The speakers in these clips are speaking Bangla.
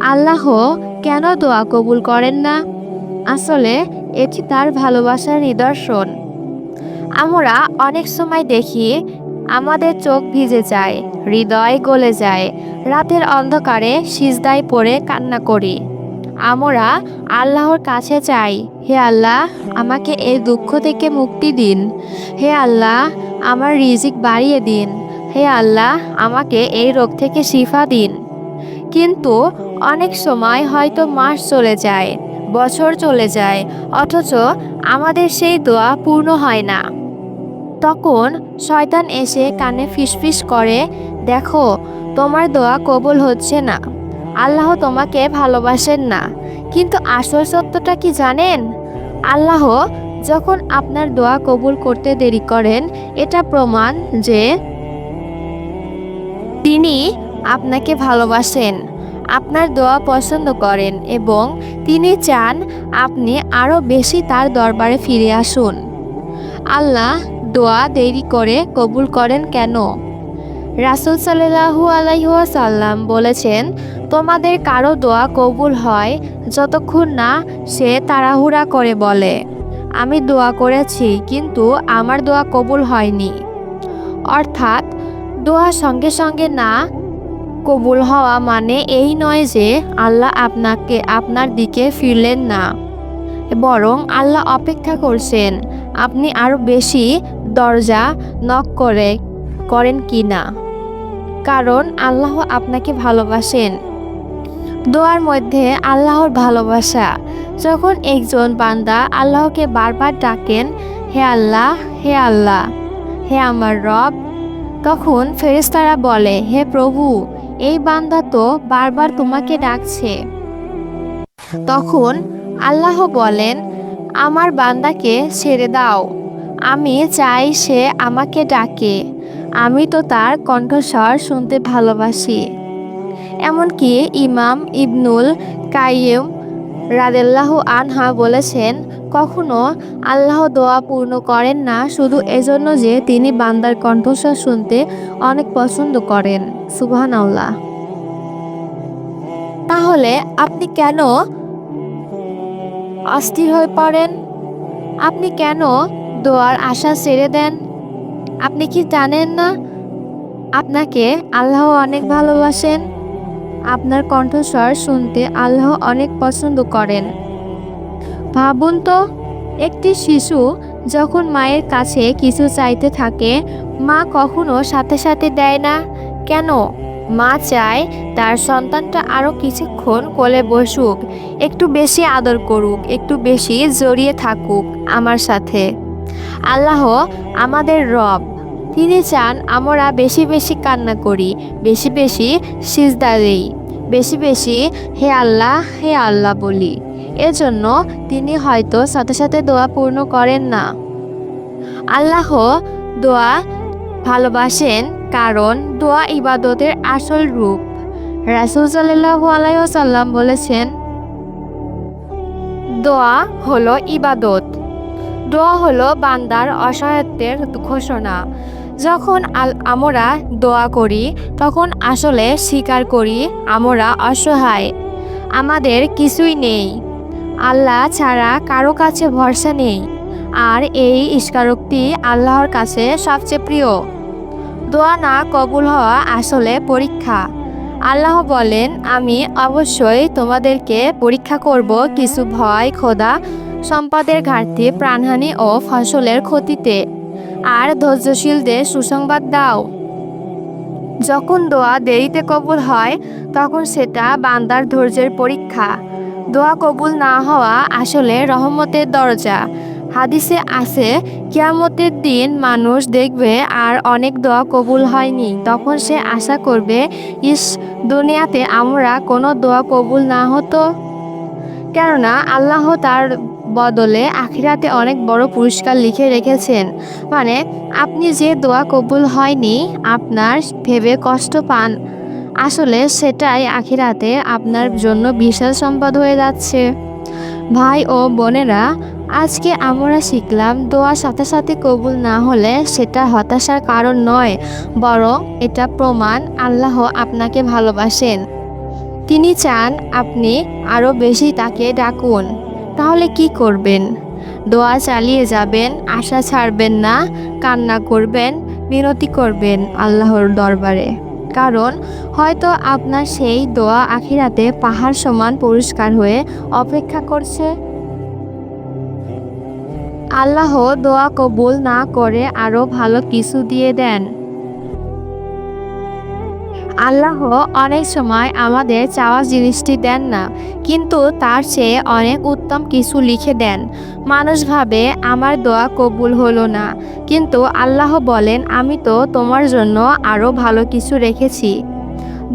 আল্লাহ কেন দোয়া কবুল করেন না? আসলে এটি তার ভালোবাসার নিদর্শন। আমরা অনেক সময় দেখি আমাদের চোখ ভিজে যায়, হৃদয় গলে যায়, রাতের অন্ধকারে সিজদায় পড়ে কান্না করি। আমরা আল্লাহর কাছে চাই, হে আল্লাহ, আমাকে এই দুঃখ থেকে মুক্তি দিন। হে আল্লাহ, আমার রিজিক বাড়িয়ে দিন। হে আল্লাহ, আমাকে এই রোগ থেকে শিফা দিন। কিন্তু অনেক সময় হয়তো মাস চলে যায়, বছর চলে যায়, অথচ আমাদের সেই দোয়া পূর্ণ হয় না। তখন শয়তান এসে কানে ফিসফিস করে, দেখো, তোমার দোয়া কবুল হচ্ছে না। আল্লাহ তোমাকে ভালোবাসেন না। কিন্তু আসল সত্যটা কি জানেন? আল্লাহ যখন আপনার দোয়া কবুল করতে দেরি করেন, এটা প্রমাণ যে তিনি আপনাকে ভালোবাসেন, আপনার দোয়া পছন্দ করেন এবং তিনি চান আপনি আরও বেশি তার দরবারে ফিরে আসুন। আল্লাহ দোয়া দেরি করে কবুল করেন কেন? রাসুল সাল্লাহু আলাইসাল্লাম বলেছেন, তোমাদের কারও দোয়া কবুল হয় যতক্ষণ না সে তাড়াহুড়া করে বলে, আমি দোয়া করেছি, কিন্তু আমার দোয়া কবুল হয়নি। অর্থাৎ, দোয়া সঙ্গে সঙ্গে না কবুল হওয়া মানে এই নয় যে আল্লাহ আপনাকে আপনার দিকে ফিরলেন না। বরং আল্লাহ অপেক্ষা করছেন, আপনি আরও বেশি দরজা নক করে, করেন কি না? কারণ আল্লাহ আপনাকে ভালোবাসেন। দোয়ার মধ্যে আল্লাহর ভালোবাসা। যখন একজন বান্দা আল্লাহকে বারবার ডাকেন, হে আল্লাহ হে আল্লাহ, হে আমার রব, তখন ফেরেশতারা বলে, হে প্রভু এই বান্দা তো বারবার তোমাকে ডাকছে। তখন আল্লাহ বলেন, আমার বান্দাকে ছেড়ে দাও। আমি চাই সে আমাকে ডাকে। আমি তো তার কণ্ঠস্বর শুনতে ভালোবাসি। এমনকি ইমাম ইবনুল কাইম রাদেল্লাহ আনহা বলেছেন, কখনো আল্লাহ দোয়া পূর্ণ করেন না, শুধু এজন্য যে তিনি বান্দার কণ্ঠস্বর শুনতে অনেক পছন্দ করেন। সুবহান আল্লাহ তাহলে আপনি কেন অস্থির হয়ে পড়েন? আপনি কেন দোয়ার আশা ছেড়ে দেন? আপনি কি জানেন না? আপনাকে আল্লাহ অনেক ভালোবাসেন। আপনার কণ্ঠস্বর শুনতে আল্লাহ অনেক পছন্দ করেন। ভাবুন তো, একটি শিশু যখন মায়ের কাছে কিছু চাইতে থাকে, মা কখনো সাথে সাথে দেয় না। কেন? মা চায় তার সন্তানটা আরও কিছুক্ষণ কোলে বসুক, একটু বেশি আদর করুক, একটু বেশি জড়িয়ে থাকুক আমার সাথে। আল্লাহ আমাদের রব। তিনি চান আমরা বেশি বেশি কান্না করি, বেশি বেশি সিজদা দেই, বেশি বেশি হে আল্লাহ হে আল্লাহ বলি। এজন্য তিনি হয়তো সাথে সাথে দোয়া পূর্ণ করেন না। আল্লাহ দোয়া ভালোবাসেন কারণ দোয়া ইবাদতের আসল রূপ। রাসুল সাল্লাহু বলেছেন, দোয়া হলো ইবাদত। দোয়া হলো বান্দার অসহায়ত্বের ঘোষণা। যখন আল আমরা দোয়া করি, তখন আসলে স্বীকার করি আমরা অসহায়। আমাদের কিছুই নেই। আল্লাহ ছাড়া কারও কাছে ভরসা নেই। আর এই স্কারোক্তি আল্লাহর কাছে সবচেয়ে প্রিয়। দোয়া না কবুল হওয়া আসলে পরীক্ষা। আল্লাহ বলেন, আমি অবশ্যই তোমাদেরকে পরীক্ষা করব কিছু ভয় খোদা সম্পদের ঘাটতি, প্রাণহানি ও ফসলের ক্ষতিতে। আর ধৈর্যশীলদের সুসংবাদ দাও। যখন দোয়া দেরিতে কবুল হয়, তখন সেটা বান্দার ধৈর্যের পরীক্ষা। দোয়া কবুল না হওয়া আসলে রহমতের দরজা। হাদিসে আছে, কিয়ামতের দিন মানুষ দেখবে আর অনেক দোয়া কবুল হয়নি। তখন সে আশা করবে, ইস, দুনিয়াতে আমরা কোনো দোয়া কবুল না হতো। কেননা, আল্লাহ তার বদলে আখিরাতে অনেক বড় পুরস্কার লিখে রেখেছেন। মানে আপনি যে দোয়া কবুল হয়নি, আপনার ভেবে কষ্ট পান। আসলে সেটাই আখিরাতে আপনার জন্য বিশাল সম্পদ হয়ে যাচ্ছে। ভাই ও বোনেরা, আজকে আমরা শিখলাম দোয়া সাথে সাথে কবুল না হলে সেটা হতাশার কারণ নয়, বরং এটা প্রমাণ আল্লাহ আপনাকে ভালোবাসেন। তিনি চান আপনি আরও বেশি তাকে ডাকুন। তাহলে কি করবেন? দোয়া চালিয়ে যাবেন, আশা ছাড়বেন না, কান্না করবেন বিনতি করবেন আল্লাহর দরবারে। কারণ হয়তো আপনার সেই দোয়া আখিরাতে পাহাড় সমান পরিষ্কার হয়ে অপেক্ষা করছে। আল্লাহ দোয়া কবুল না করে আরও ভালো কিছু দিয়ে দেন। আল্লাহ অনেক সময় আমাদের চাওয়া জিনিসটি দেন না, কিন্তু তার চেয়ে অনেক উত্তম কিছু লিখে দেন। মানুষ ভাবে, আমার দোয়া কবুল হলো না। কিন্তু আল্লাহ বলেন, আমি তো তোমার জন্য আরও ভালো কিছু রেখেছি।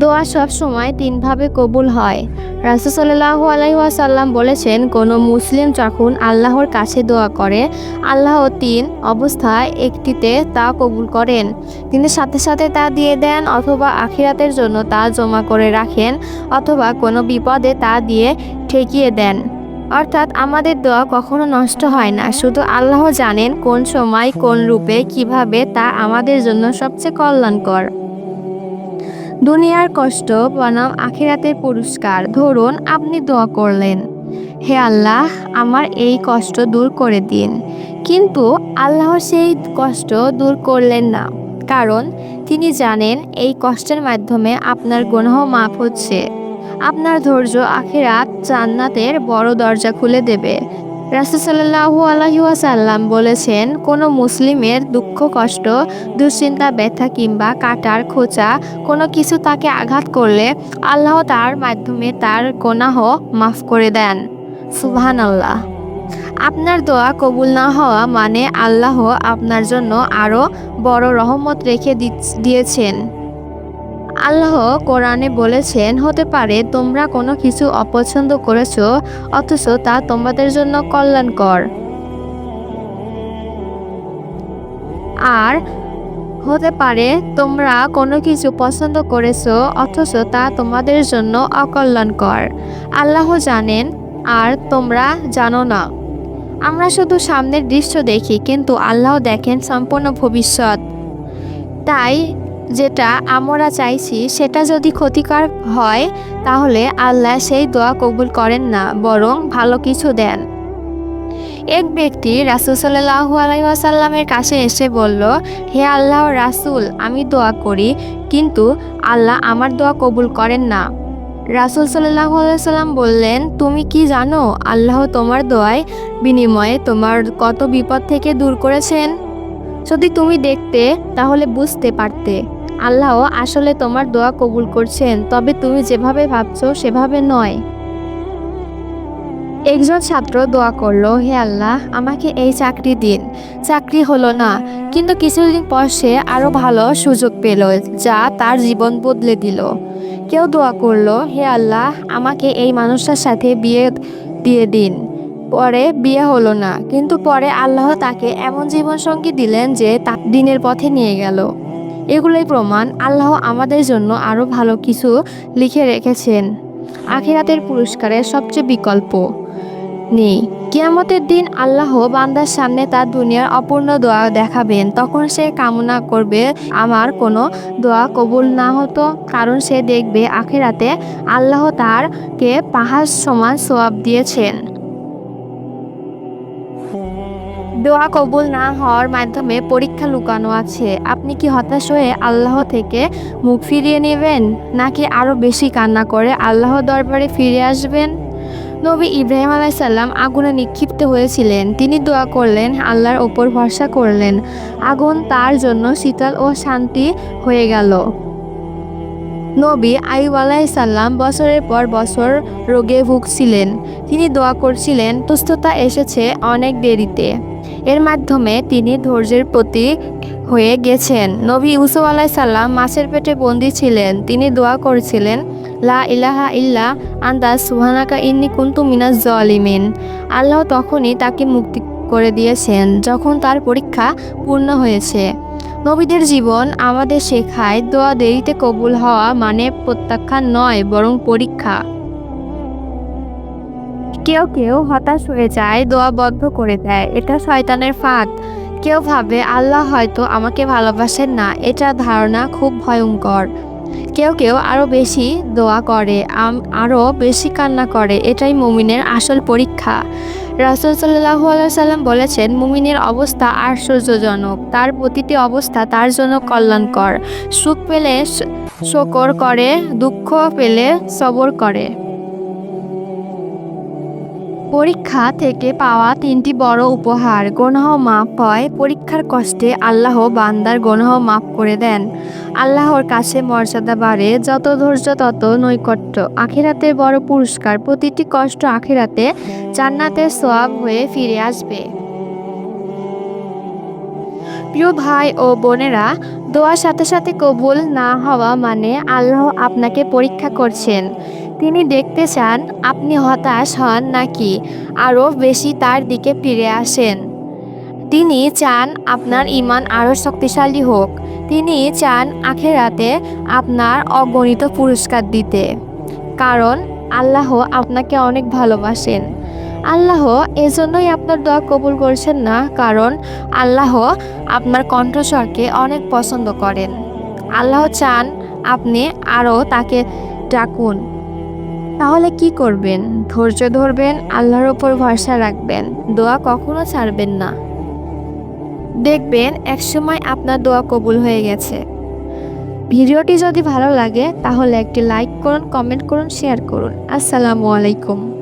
দোয়া সব সময় তিনভাবে কবুল হয়। রাসুসাল্লাহু আলাইসাল্লাম বলেছেন, কোনো মুসলিম যখন আল্লাহর কাছে দোয়া করে, আল্লাহ তিন অবস্থায় একটিতে তা কবুল করেন। তিনি সাথে সাথে তা দিয়ে দেন অথবা আখিরাতের জন্য তা জমা করে রাখেন, অথবা কোনো বিপদে তা দিয়ে ঠেকিয়ে দেন। অর্থাৎ আমাদের দোয়া কখনো নষ্ট হয় না। শুধু আল্লাহ জানেন কোন সময় কোন রূপে কীভাবে তা আমাদের জন্য সবচেয়ে কল্যাণকর। দুনিয়ার কষ্ট, বনাম আখিরাতের পুরস্কার, ধরুন আপনি দোয়া করলেন, হে আল্লাহ, আমার এই কষ্ট দূর করে দিন। কিন্তু আল্লাহ সেই কষ্ট দূর করলেন না, কারণ তিনি জানেন এই কষ্টের মাধ্যমে আপনার গুনাহ মাফ হচ্ছে। আপনার ধৈর্য আখিরাত জান্নাতের বড় দরজা খুলে দেবে। রাসুসাল্লাহু আলহিউসাল্লাম বলেছেন, কোনো মুসলিমের দুঃখ, কষ্ট, দুশ্চিন্তা, ব্যথা কিংবা কাটার খোঁচা কোনো কিছু তাকে আঘাত করলে আল্লাহ তার মাধ্যমে তার গোনাহ মাফ করে দেন। সুবহান আল্লাহ আপনার দোয়া কবুল না হওয়া মানে আল্লাহ আপনার জন্য আরও বড় রহমত রেখে দিয়েছেন। আল্লাহ কোরআনে বলেছেন, হতে পারে তোমরা কোনো কিছু অপছন্দ করেছ, অথচ তা তোমাদের জন্য কল্যাণকর। আর হতে পারে তোমরা কোনো কিছু পছন্দ করেছ, অথচ তা তোমাদের জন্য অকল্যাণকর। আল্লাহ জানেন, আর তোমরা জানো না। আমরা শুধু সামনের দৃশ্য দেখি, কিন্তু আল্লাহ দেখেন সম্পূর্ণ ভবিষ্যৎ। তাই যেটা আমরা চাইছি, সেটা যদি ক্ষতিকর হয়, তাহলে আল্লাহ সেই দোয়া কবুল করেন না, বরং ভালো কিছু দেন। এক ব্যক্তি রাসুল সাল্লাহু আলাইসাল্লামের কাছে এসে বলল, হে আল্লাহ রাসুল, আমি দোয়া করি, কিন্তু আল্লাহ আমার দোয়া কবুল করেন না। রাসুল সাল্লাহ সাল্লাম বললেন, তুমি কি জানো, আল্লাহ তোমার দোয়ায় বিনিময়ে তোমার কত বিপদ থেকে দূর করেছেন? যদি তুমি দেখতে, তাহলে বুঝতে পারতে। আল্লাহ আসলে তোমার দোয়া কবুল করছেন, তবে তুমি যেভাবে ভাবছ সেভাবে নয়। একজন ছাত্র দোয়া করল, হে আল্লাহ, আমাকে এই চাকরি দিন। চাকরি হলো না, কিন্তু কিছুদিন পর সে আরও ভালো সুযোগ পেল, যা তার জীবন বদলে দিল। কেউ দোয়া করল, হে আল্লাহ, আমাকে এই মানুষটার সাথে বিয়ে দিয়ে দিন। পরে বিয়ে হলো না, কিন্তু পরে আল্লাহ তাকে এমন জীবনসঙ্গী দিলেন যে তা দিনের পথে নিয়ে গেল। এগুলোই প্রমাণ। আল্লাহ আমাদের জন্য আরও ভালো কিছু লিখে রেখেছেন। আখিরাতের পুরস্কারের সবচেয়ে বিকল্প নেই। কিয়ামতের দিন আল্লাহ বান্দার সামনে তার দুনিয়ার অপূর্ণ দোয়া দেখাবেন। তখন সে কামনা করবে, আমার কোনো দোয়া কবুল না হতো, কারণ সে দেখবে আখিরাতে আল্লাহ তারকে পাহাড় সমান সোয়াব দিয়েছেন। দোয়া কবুল না হওয়ার মাধ্যমে পরীক্ষা লুকানো আছে। আপনি কি হতাশ হয়ে আল্লাহ থেকে মুখ ফিরিয়ে নেবেন, নাকি আরও বেশি কান্না করে আল্লাহ দরবারে ফিরে আসবেন? নবী ইব্রাহিম আলাইসাল্লাম আগুনে নিক্ষিপ্ত হয়েছিলেন। তিনি দোয়া করলেন, আল্লাহর ওপর ভরসা করলেন। আগুন তার জন্য শীতল ও শান্তি হয়ে গেল। নবী আইব আলাইসাল্লাম বছরের পর বছর রোগে ভুগছিলেন। তিনি দোয়া করছিলেন, সুস্থতা এসেছে অনেক দেরিতে। এর মাধ্যমে তিনি ধৈর্যের প্রতীক হয়ে গেছেন। নবী ইউসুফ আলাইসাল্লাম মাছের পেটে বন্দী ছিলেন। তিনি দোয়া করেছিলেন, লা ইলাহা ইল্লা আন্দাজ সুহানাকা ইন্নি কুন্তু মিনাজ জলিমিন আল্লাহ তখনই তাকে মুক্তি করে দিয়েছেন, যখন তার পরীক্ষা পূর্ণ হয়েছে। নবীদের জীবন আমাদের শেখায়, দোয়া দেরিতে কবুল হওয়া মানে প্রত্যাখ্যান নয়, বরং পরীক্ষা। কেউ কেউ হতাশ হয়ে যায়, দোয়া বদ্ধ করে দেয়। এটা শয়তানের ফাঁদ। কেউ ভাবে, আল্লাহ হয়তো আমাকে ভালোবাসেন না। এটা ধারণা খুব ভয়ঙ্কর। কেউ কেউ আরও বেশি দোয়া করে আরও বেশি কান্না করে। এটাই মুমিনের আসল পরীক্ষা। রাসুল সাল্লাহু সাল্লাম বলেছেন, মুমিনের অবস্থা আশ্চর্যজনক তার প্রতিটি অবস্থা তার জন্য কল্যাণকর। সুখ পেলে শকর করে, দুঃখ পেলে সবর করে। পরীক্ষা থেকে পাওয়া তিনটি বড় উপহার গণহ মাপ হয়। পরীক্ষার কষ্টে আল্লাহ বান্দার গণহ মাফ করে দেন। আল্লাহর কাছে মর্যাদা বাড়ে, যত ধৈর্য তত নৈকট্য। আখিরাতের বড় পুরস্কার, প্রতিটি কষ্ট আখিরাতে জান্নাতের সোয়াব হয়ে ফিরে আসবে। প্রিয় ভাই ও বোনেরা, দোয়ার সাথে সাথে কবুল না হওয়া মানে আল্লাহ আপনাকে পরীক্ষা করছেন। তিনি দেখতে চান, আপনি হতাশ হন নাকি? আরও বেশি তার দিকে ফিরে আসেন। তিনি চান আপনার ইমান আরও শক্তিশালী হোক। তিনি চান আখেরাতে আপনার অগণিত পুরস্কার দিতে। কারণ আল্লাহ আপনাকে অনেক ভালোবাসেন। আল্লাহ এজন্যই আপনার দোয়া কবুল করছেন না, কারণ আল্লাহ আপনার কণ্ঠস্বরকে অনেক পছন্দ করেন। আল্লাহ চান আপনি আরও তাকে ডাকুন। তাহলে কি করবেন? ধৈর্য ধরবেন, আল্লাহর ওপর ভরসা রাখবেন, দোয়া কখনো ছাড়বেন না। দেখবেন, একসময় আপনার দোয়া কবুল হয়ে গেছে। ভিডিওটি যদি ভালো লাগে, তাহলে একটি লাইক করুন, কমেন্ট করুন, শেয়ার করুন। আসসালামু আলাইকুম।